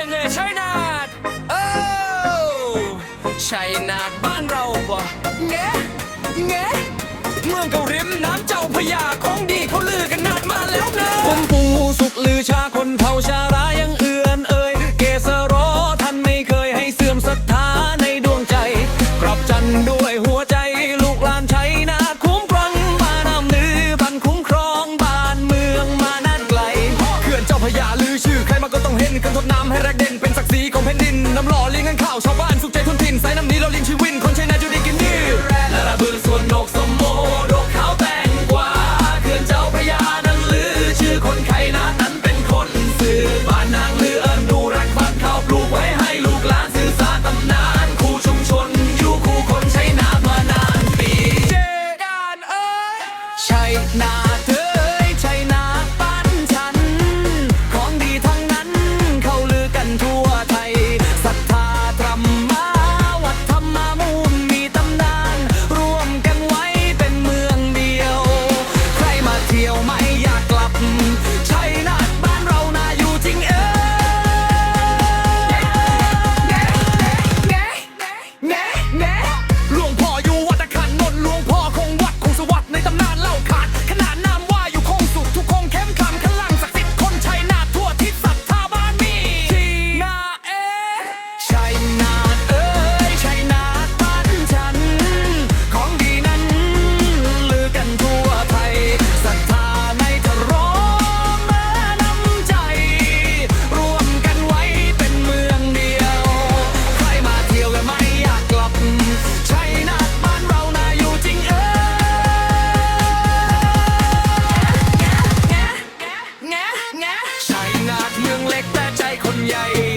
ยงไงใช่นาดโอ้ชัยนาดบ้านเราบ่แงะแงะเมืองเการิมน้ำเจ้าพรยา ข้าข้าวชาวบ้านสุขใจทนทินสายน้ำนี้เราลิ้นชีวิน คนใช้นาจุดีกินนี่ลาลาบือส่วนนกสมโมดกขาวแตงกวาเขื่อนเจ้าพระยานั้นลือ ชื่อคนไข้นานั้นเป็นคนสื่อบ้านนางลือเอิญดูรักบ้านข้าวปลูกไว้ให้ลูกหลานสื่อสารตำนานคู่ชุมชนอยู่คู่คนใช้นามานานปีเจดานเอ้ยใช้นา Yeah.